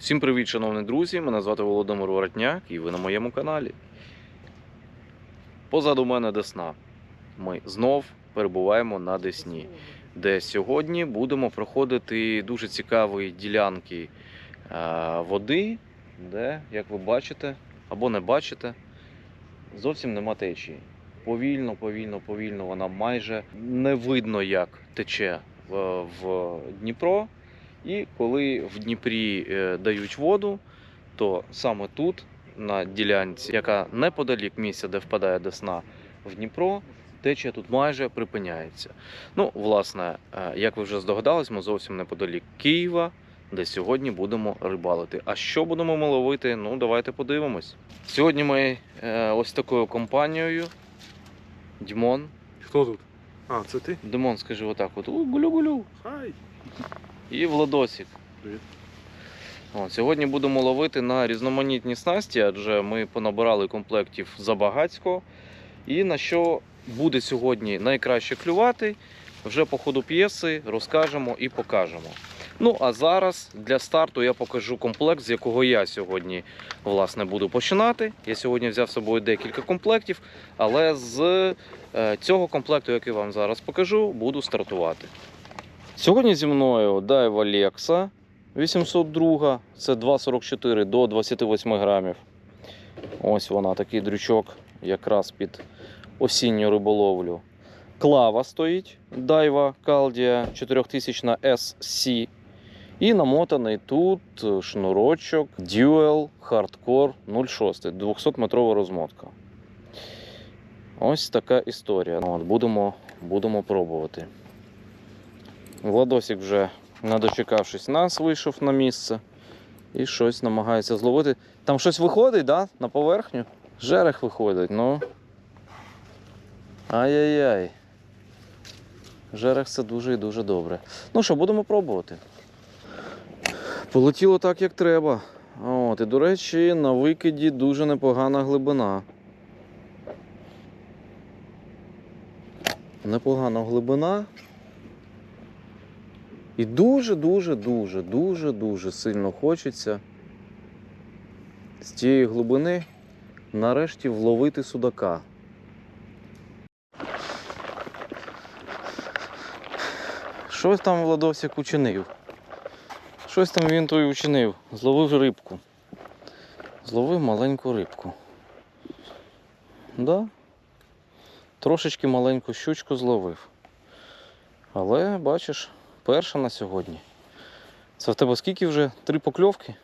Всім привіт, шановні друзі! Мене звати Володимир Воротняк і ви на моєму каналі. Позаду мене Десна. Ми знов перебуваємо на Десні, де сьогодні будемо проходити дуже цікаві ділянки е, води, де, як ви бачите або не бачите, зовсім нема течії. Повільно, повільно, повільно вона майже не видно, як тече в, в Дніпро. І коли в Дніпрі е, дають воду, то саме тут, на ділянці, яка неподалік місця, де впадає Десна в Дніпро, течія тут майже припиняється. Ну, власне, е, як ви вже здогадались, ми зовсім неподалік Києва, де сьогодні будемо рибалити. А що будемо ми ловити? Ну, давайте подивимось. Сьогодні ми е, ось такою компанією. Дімон. Хто тут? А, це ти? Димон, скажи отак: от «У, гулю-гулю. Хай. І Владосик. Привіт. От, сьогодні будемо ловити на різноманітні снасті, адже ми понабирали комплектів забагацько. І на що буде сьогодні найкраще клювати, вже по ходу п'єси розкажемо і покажемо. Ну а зараз для старту я покажу комплект, з якого я сьогодні власне буду починати. Я сьогодні взяв з собою декілька комплектів, але з е, цього комплекту, який вам зараз покажу, буду стартувати. Сьогодні зі мною Daiwa Lexa 802, це 2,44 до 28 грамів. Ось вона, такий дрючок, якраз під осінню риболовлю. Клава стоїть Daiwa Caldia 4000 SC. І намотаний тут шнурочок Dual Hardcore 06, 200-метрова розмотка. Ось така історія. От, будемо, будемо пробувати. Владосик вже, не дочекавшись нас, вийшов на місце і щось намагається зловити. Там щось виходить, да? На поверхню? Жерех виходить, ну. Ай-яй-яй. Жерех це дуже і дуже добре. Ну що, будемо пробувати. Полетіло так, як треба. От, і, до речі, на викиді дуже непогана глибина. Непогана глибина. І дуже, дуже, дуже, дуже, дуже сильно хочеться з цієї глибини нарешті вловити судака. Щось там Владосик учинив. Щось там він той учинив. Зловив рибку. Зловив маленьку рибку. Да? Трошечки маленьку щучку зловив. Але бачиш, перша на сьогодні. Це в тебе скільки вже? Три покльовки?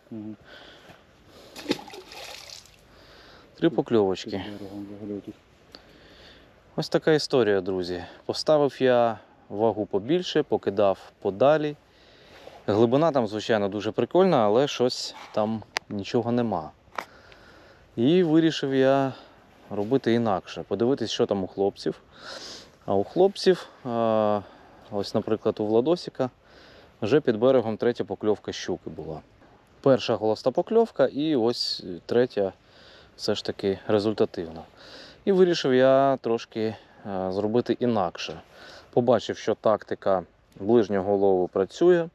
Три покльовочки. Ось така історія, друзі. Поставив я вагу побільше, покидав подалі. Глибина там, звичайно, дуже прикольна, але щось там нічого нема. І вирішив я робити інакше, подивитись, що там у хлопців. А у хлопців, ось, наприклад, у Владосіка, вже під берегом третя покльовка щуки була. Перша голоста покльовка, і ось третя все ж таки результативна. І вирішив я трошки зробити інакше. Побачив, що тактика ближнього лову працює,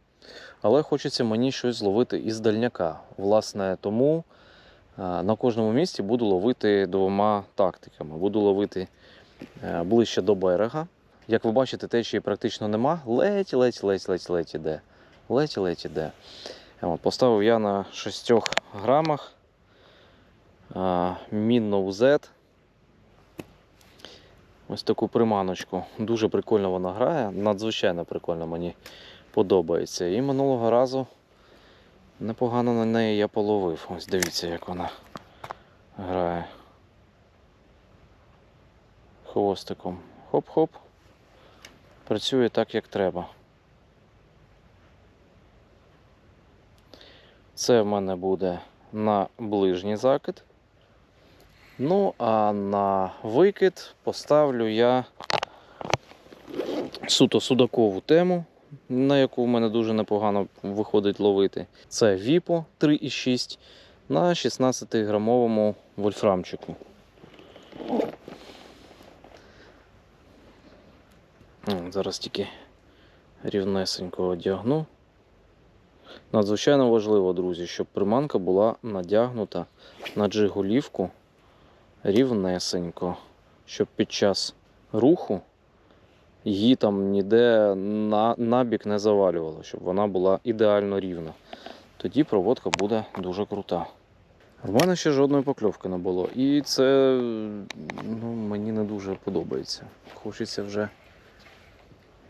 але хочеться мені щось зловити із дальняка. Власне, тому на кожному місці буду ловити двома тактиками. Буду ловити е, ближче до берега. Як ви бачите, течії практично нема. Ледь, ледь, ледь, ледь, ледь іде. Ледь, ледь іде. Поставив я на 6 грамах Мінно Z. Ось таку приманочку. Дуже прикольно вона грає, надзвичайно прикольно мені подобається. І минулого разу непогано на неї я половив. Ось дивіться, як вона грає. Хвостиком. Хоп-хоп. Працює так, як треба. Це в мене буде на ближній закид. Ну, а на викид поставлю я суто судакову тему, на яку в мене дуже непогано виходить ловити. Це Віпо 3,6 на 16-грамовому вольфрамчику. Зараз тільки рівнесенько одягну. Надзвичайно важливо, друзі, щоб приманка була надягнута на джиголівку рівнесенько, щоб під час руху її там ніде на, набік не завалювало, щоб вона була ідеально рівна. Тоді проводка буде дуже крута. В мене ще жодної покльовки не було. І це ну, мені не дуже подобається. Хочеться вже,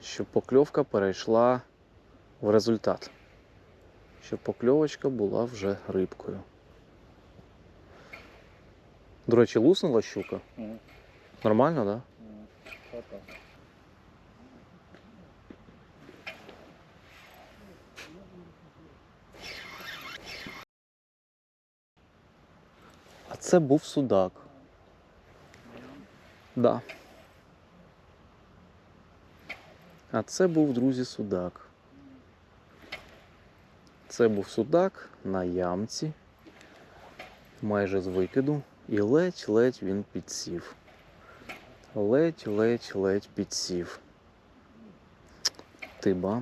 щоб покльовка перейшла в результат. Щоб покльовочка була вже рибкою. До речі, луснула щука? Мгм. Нормально, так? Да? А це був судак. Да. А це був, друзі, судак. Це був судак на ямці, майже з викиду, і ледь-ледь він підсів. Ледь-ледь-ледь підсів. Ти ба.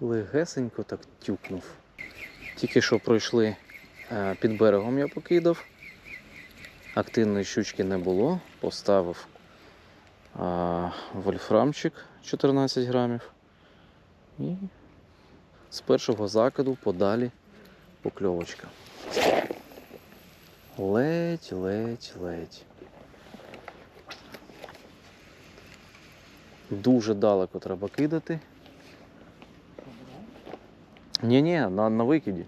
Легесенько так тюкнув. Тільки що пройшли е, під берегом, я покидав. Активної щучки не було. Поставив вольфрамчик 14 грамів. І з першого закиду подалі покльовочка. Ледь, ледь, ледь. Дуже далеко треба кидати. Ні-ні, на, на викиді.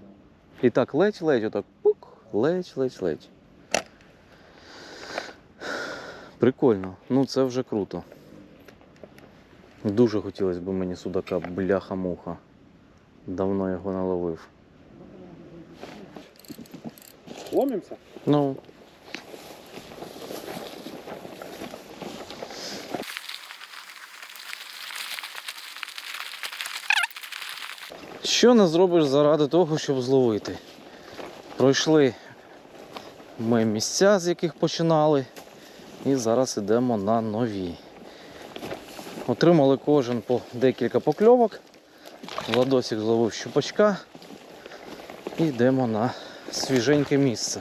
І так ледь-ледь, отак пук, ледь-ледь-ледь. Прикольно. Ну це вже круто. Дуже хотілося б мені судака бляха-муха. Давно його не ловив. Ломимся? Ну. Що не зробиш заради того, щоб зловити? Пройшли ми місця, з яких починали, і зараз йдемо на нові. Отримали кожен по декілька покльовок. Владосик зловив щупачка. І йдемо на свіженьке місце.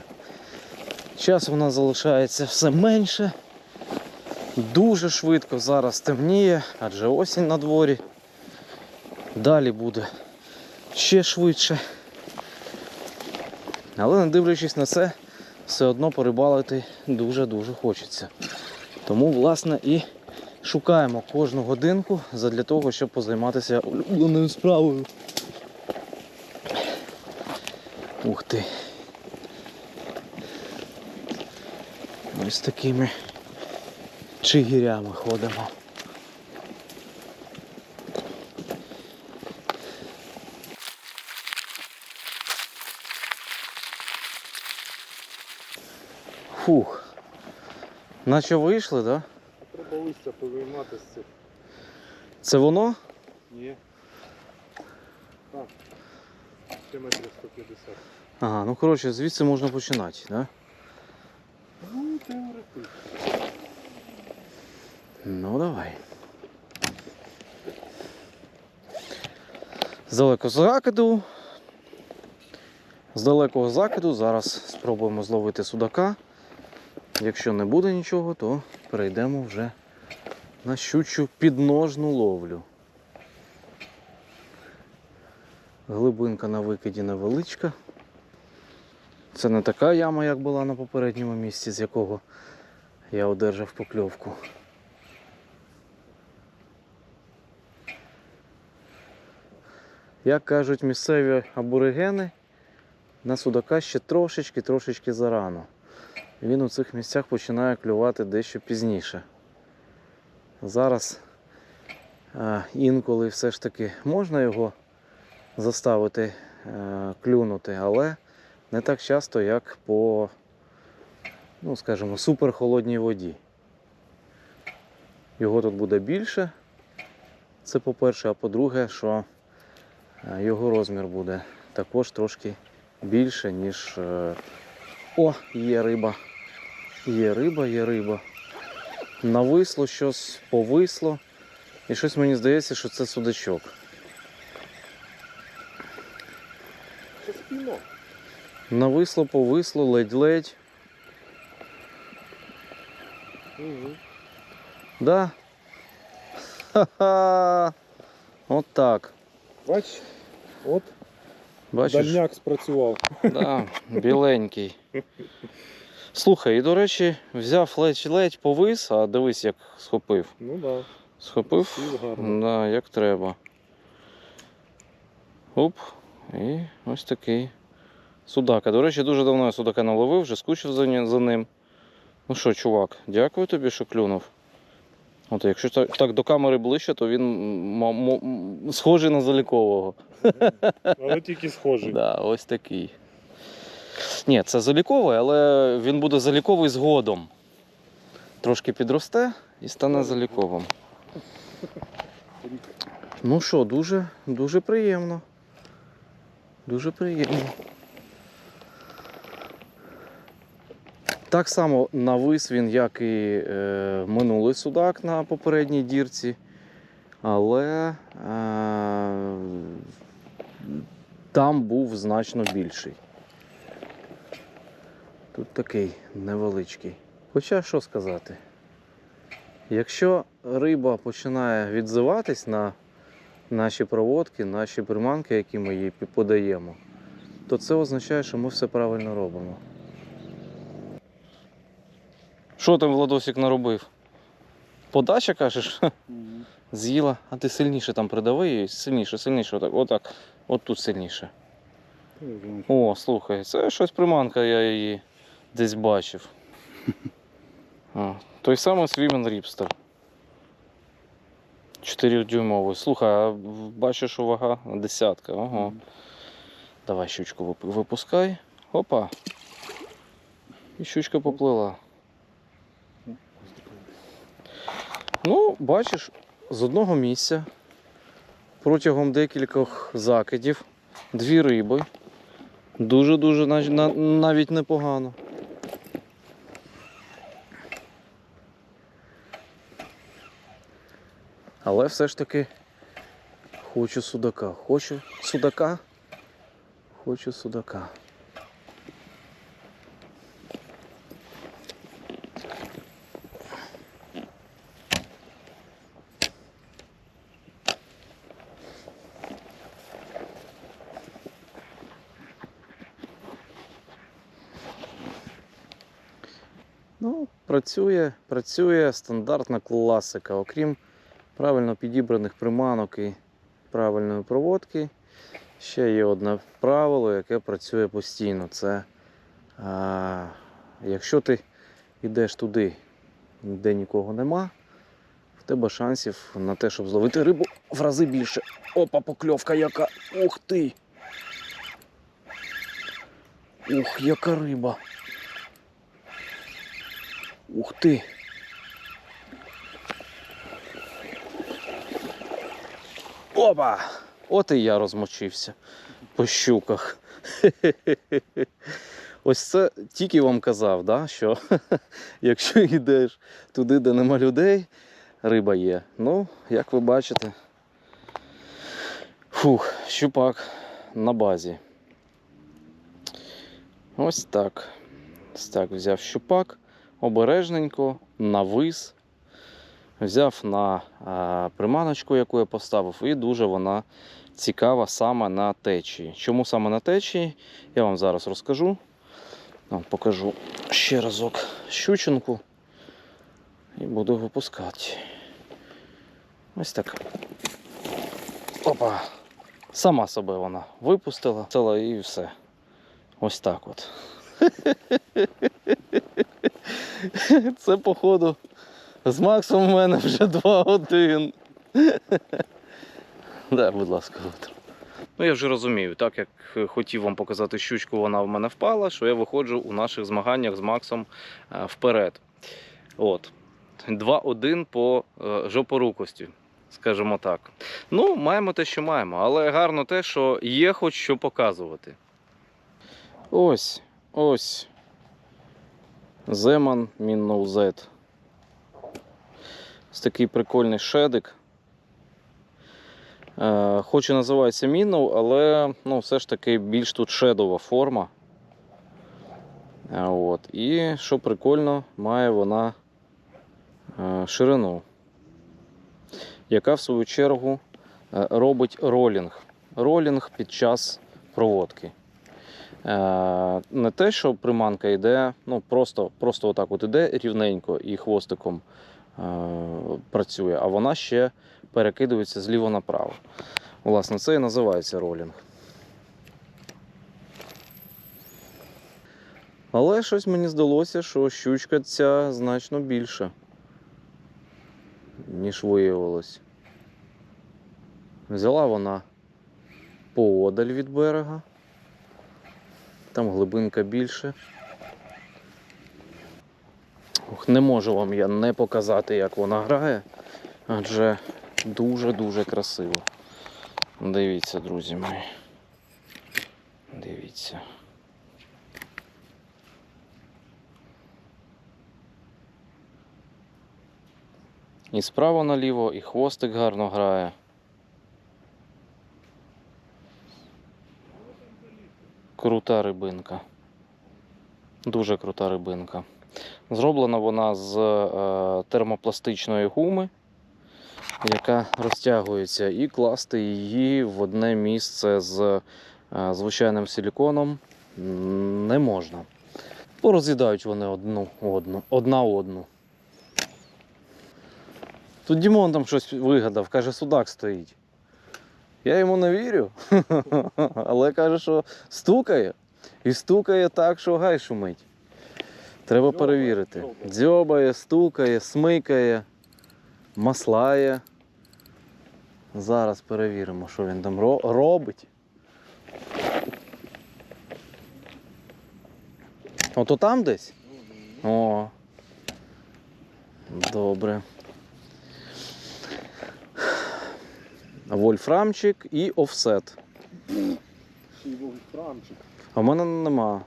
Часу у нас залишається все менше. Дуже швидко зараз темніє, адже осінь на дворі. Далі буде ще швидше. Але не дивлячись на це, все одно порибалити дуже-дуже хочеться. Тому, власне, і шукаємо кожну годинку задля того, щоб позайматися улюбленою справою. Ух ти. Ось такими чигирями ходимо. Фух. Наче вийшли, так? Да? Треба листя повиймати з цих. Це воно? Ні. Так. Ще метрів 150. Ага, ну коротше, звідси можна починати, так? Да? Ну, теоретично. Ну давай. З далекого закиду. З далекого закиду зараз спробуємо зловити судака. Якщо не буде нічого, то перейдемо вже на щучу підножну ловлю. Глибинка на викиді невеличка. Це не така яма, як була на попередньому місці, з якого я одержав покльовку. Як кажуть місцеві аборигени, на судака ще трошечки-трошечки зарано. Він у цих місцях починає клювати дещо пізніше. Зараз е, інколи все ж таки можна його заставити е, клюнути, але не так часто, як по, ну, скажімо, суперхолодній воді. Його тут буде більше. Це по-перше, а по-друге, що е, його розмір буде також трошки більше, ніж. О, є риба. Є риба, є риба. Нависло щось, повисло. І щось мені здається, що це судачок. це спіно. Нависло, повисло, ледь-ледь. Угу. Да? Ха-ха! От так. Бач, от Бачиш? дальняк спрацював. Да, біленький. Слухай, і до речі, взяв ледь-ледь, повис, а дивись, як схопив. Ну да, Схопив, гарно. да, як треба. Оп, і ось такий. Судака. До речі, дуже давно я судака не ловив, вже скучив за, ним. Ну що, чувак, дякую тобі, що клюнув. От, якщо так, так до камери ближче, то він схожий на залікового. Але тільки схожий. Да, ось такий. Ні, це заліковий, але він буде заліковий згодом. Трошки підросте і стане заліковим. Ну що, дуже, дуже приємно. Дуже приємно. Так само навис він, як і е, минулий судак на попередній дірці. Але е, там був значно більший. Тут такий невеличкий. Хоча що сказати? Якщо риба починає відзиватись на наші проводки, наші приманки, які ми їй подаємо, то це означає, що ми все правильно робимо. Що там Владосик наробив? Подача кажеш? З'їла, а ти сильніше там придави її, сильніше, сильніше, отак, отак, от тут сильніше. О, слухай, це щось приманка, я її десь бачив. А, той самий Свімен Ріпстер. 4-дюймовий. Слухай, а бачу, що вага десятка. Ого. Мгм. Давай щучку випускай. Опа. І щучка поплила. Ну, бачиш, з одного місця протягом декількох закидів дві риби. Дуже-дуже навіть непогано. Але все ж таки хочу судака. Хочу судака. Хочу судака. Ну, працює, працює стандартна класика. Окрім правильно підібраних приманок і правильної проводки. Ще є одне правило, яке працює постійно. Це а, якщо ти йдеш туди, де нікого нема, в тебе шансів на те, щоб зловити рибу в рази більше. Опа, покльовка яка! Ух ти! Ух, яка риба! Ух ти! Опа! От і я розмочився по щуках. Ось це тільки вам казав, да, що якщо йдеш туди, де нема людей, риба є. Ну, як ви бачите, фух, щупак на базі. Ось так. Ось так взяв щупак обережненько, навис. Взяв на приманочку, яку я поставив, і дуже вона цікава саме на течії. Чому саме на течії? Я вам зараз розкажу. Покажу ще разок щучинку і буду випускати. Ось так. Опа! Сама себе вона випустила, ціла і все. Ось так от. Це, походу, з Максом у мене вже 2-1. Да, будь ласка, Віктор. Ну, я вже розумію, так як е, хотів вам показати щучку, вона в мене впала, що я виходжу у наших змаганнях з Максом е, вперед. От. 2-1 по е, жопорукості, скажімо так. Ну, маємо те, що маємо, але гарно те, що є хоч що показувати. Ось, ось. Земан Мінноу Z. Ось такий прикольний шедик. Е, хоч і називається мінов, але ну, все ж таки більш тут шедова форма. Е, От. І що прикольно, має вона е, ширину, яка в свою чергу робить ролінг. Ролінг під час проводки. Не те, що приманка йде, ну просто, просто отак от іде рівненько і хвостиком працює, а вона ще перекидується зліво направо. Власне, це і називається ролінг. Але щось мені здалося, що щучка ця значно більша, ніж виявилось. Взяла вона поодаль від берега. Там глибинка більше. Ох, не можу вам я не показати, як вона грає, адже дуже-дуже красиво. Дивіться, друзі мої. Дивіться. І справа наліво, і хвостик гарно грає. Крута рибинка. Дуже крута рибинка. Зроблена вона з е, термопластичної гуми, яка розтягується, і класти її в одне місце з е, звичайним силіконом не можна. Пороз'їдають вони одну одну, одна одну. Тут Дімон там щось вигадав, каже, судак стоїть. Я йому не вірю, але каже, що стукає. І стукає так, що гай шумить. Треба перевірити. дзьобає. Стукає, смикає, маслає. Зараз перевіримо, що він там робить. Ото там десь? О. Добре. Вольфрамчик і офсет. Вольфрамчик. А в мене нема.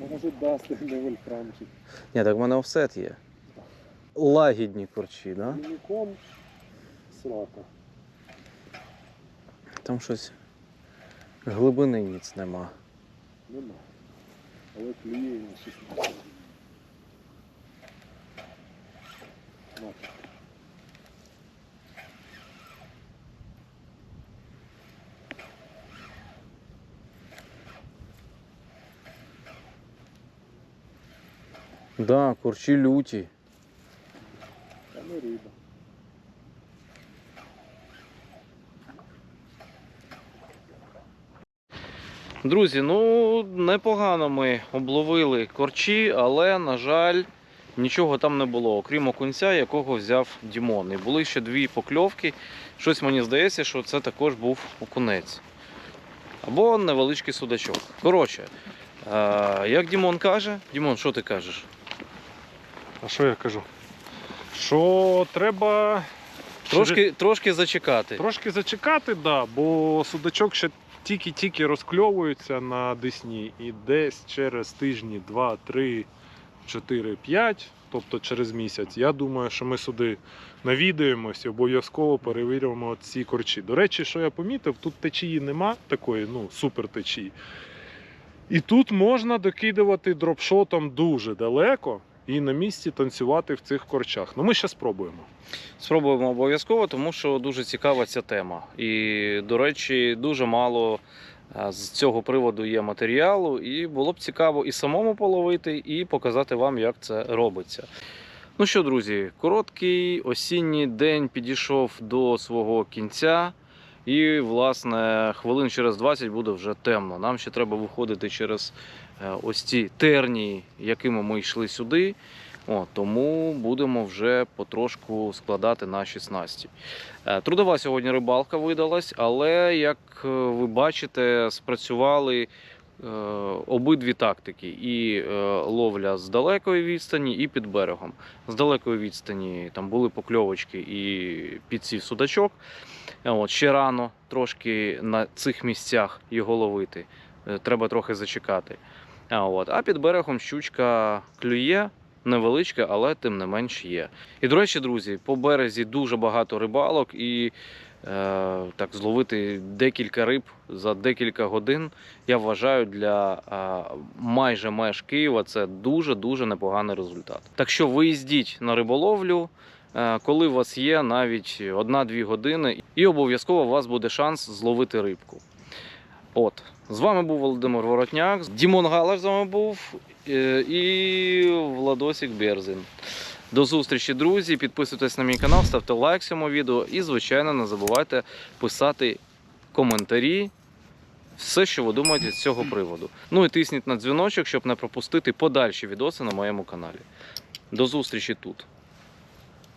Ну, може дасти не вольфрамчик. Ні, так в мене офсет є. Лагідні корчі, да? Мініком срака. Там щось глибини ніц нема. Нема. Але клює на 16. Да, корчі люті. Та не риба. Друзі, ну непогано ми обловили корчі, але, на жаль, нічого там не було, окрім окунця, якого взяв Дімон. І були ще дві покльовки. Щось мені здається, що це також був окунець. Або невеличкий судачок. Коротше, е, як Дімон каже, Дімон, що ти кажеш? А що я кажу? Що треба Трошки, трошки зачекати. Трошки зачекати, да, бо судачок ще тільки-тільки розкльовується на Десні і десь через тижні 2, 3, 4, 5, тобто через місяць, я думаю, що ми сюди навідаємось і обов'язково перевіримо ці корчі. До речі, що я помітив, тут течії нема такої, ну, супер течії. І тут можна докидувати дропшотом дуже далеко і на місці танцювати в цих корчах. Ну, ми ще спробуємо. Спробуємо обов'язково, тому що дуже цікава ця тема. І, до речі, дуже мало е, з цього приводу є матеріалу, і було б цікаво і самому половити, і показати вам, як це робиться. Ну що, друзі, короткий осінній день підійшов до свого кінця. І, власне, хвилин через 20 буде вже темно. Нам ще треба виходити через ось ці тернії, якими ми йшли сюди. О, тому будемо вже потрошку складати наші снасті. Е, Трудова сьогодні рибалка видалась, але як е, ви бачите, спрацювали е, обидві тактики: і е, ловля з далекої відстані, і під берегом. З далекої відстані там були покльовочки і підсів судачок. Е, От, ще рано трошки на цих місцях його ловити. Е, Треба трохи зачекати. От. а під берегом щучка клює, невеличка, але тим не менш є. І до речі, друзі, по березі дуже багато рибалок, і так, зловити декілька риб за декілька годин, я вважаю, для е, майже меж Києва це дуже-дуже непоганий результат. Так що виїздіть на риболовлю, е, коли у вас є навіть 1-2 години, і обов'язково у вас буде шанс зловити рибку. От, з вами був Володимир Воротняк, Дімон Галаш з вами був е, і Владосік Берзин. До зустрічі, друзі. Підписуйтесь на мій канал, ставте лайк цьому відео і, звичайно, не забувайте писати коментарі. Все, що ви думаєте з цього приводу. Ну і тисніть на дзвіночок, щоб не пропустити подальші відоси на моєму каналі. До зустрічі тут.